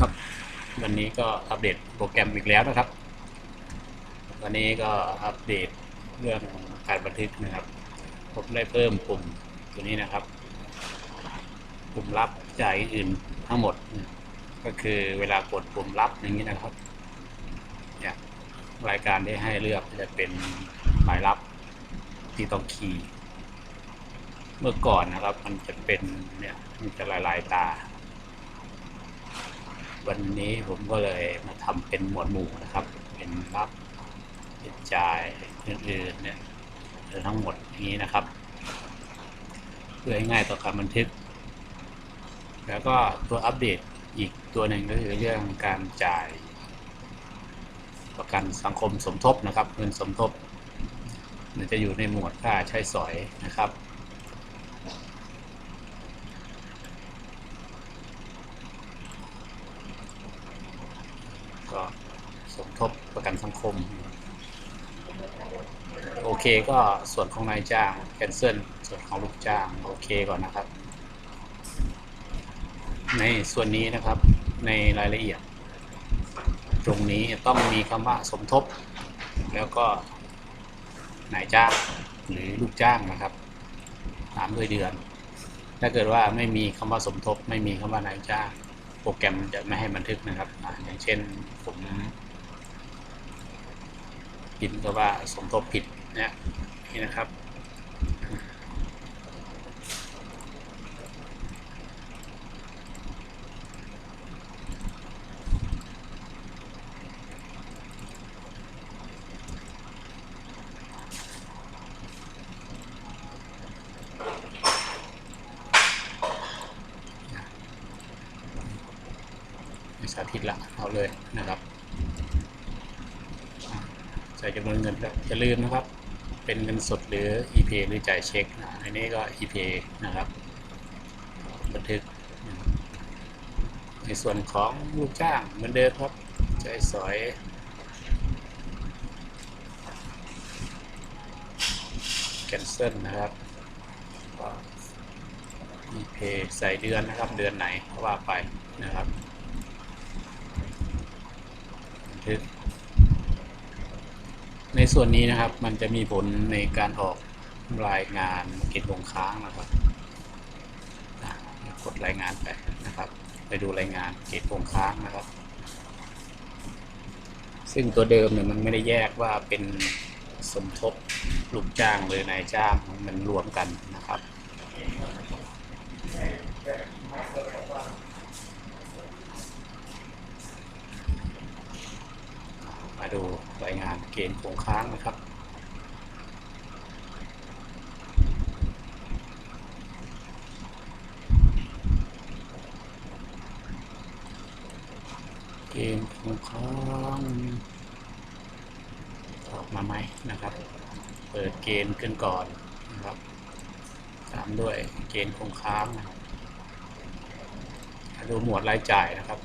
ครับ วันนี้ก็อัปเดตโปรแกรมอีกแล้วนะครับ วันนี้ก็อัปเดตเรื่องการบันทึกนะครับผมได้เพิ่มปุ่มตัวนี้นะครับ ปุ่มรับจ่ายอื่นทั้งหมด ก็คือเวลากดปุ่มรับอย่างนี้นะครับเนี่ยรายการที่ให้เลือกจะเป็นหมายรับที่ต้องคีย์เมื่อก่อนนะครับ มันจะเป็นเนี่ยมันจะลายๆตา วันนี้ผมก็เลยมาทำเป็นหมวดหมู่นะครับ เป็นรับเป็นจ่ายอื่นๆเนี่ยทั้งหมดนี้นะครับ เพื่อให้ง่ายต่อการบันทึก แล้วก็ตัวอัปเดตอีกตัวหนึ่งก็คือเรื่องการจ่ายประกันสังคมสมทบนะครับ เงินสมทบมันจะอยู่ในหมวดค่าใช้สอยนะครับ ก็สมทบประกันสังคม โอเคก็ส่วนของนายจ้างแคนเซิลส่วนของลูกจ้างโอเคก่อนนะครับ ในส่วนนี้นะครับในรายละเอียด ตรงนี้ต้องมีคำว่าสมทบ แล้วก็นายจ้างหรือลูกจ้างนะครับตามด้วยเดือน ถ้าเกิดว่าไม่มีคำว่าสมทบ ไม่มีคำว่านายจ้าง โปรแกรมจะไม่ให้บันทึกนะครับออย่างเช่นผมพิมพ์ก็ว่าสมทบผิดเนี่ยนี่นะครับ สาธิตละเอาเลยนะครับอะใส่จำนวนเงินอย่าลืมนะครับ เป็นเงินสดหรือ e-pay หรือจ่ายเช็คนะอันนี้ก็ e-pay นะครับ บันทึก ในส่วนของลูกจ้างเหมือนเดิมครับใช้สอย cancel นะครับ e-pay ใส่เดือนนะครับ เดือนไหนว่าไปนะครับบัน ทึก ในส่วนนี้นะครับ มันจะมีผลในการออกรายงานเก็บลงค้างนะครับกดรายงานไปนะครับ ไปดูรายงานเก็บลงค้างนะครับ ซึ่งตัวเดิมเนี่ยมันไม่ได้แยกว่าเป็นสมทบลูกจ้างหรือนายจ้างมันรวมกันนะครับ มา ดูรายงานเกณฑ์คงค้างนะครับ เกณฑ์คงค้างออกมาไหมนะครับ เปิดเกณฑ์ขึ้นก่อนนะครับตามด้วยเกณฑ์คงค้างนะครับดูหมวดรายจ่ายนะครับ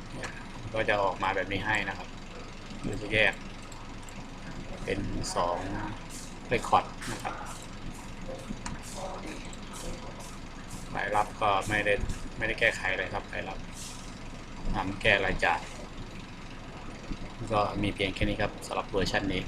ก็จะออกมาแบบนี้ให้นะครับหรือจะแยก เป็นสองเรคคอร์ดนะครับรายรับก็ไม่ได้ไม่ได้แก้ไขเลยครับรายรับทำแก้รายจ่ายก็มีเพียงแค่นี้ครับสำหรับเวอร์ชันนี้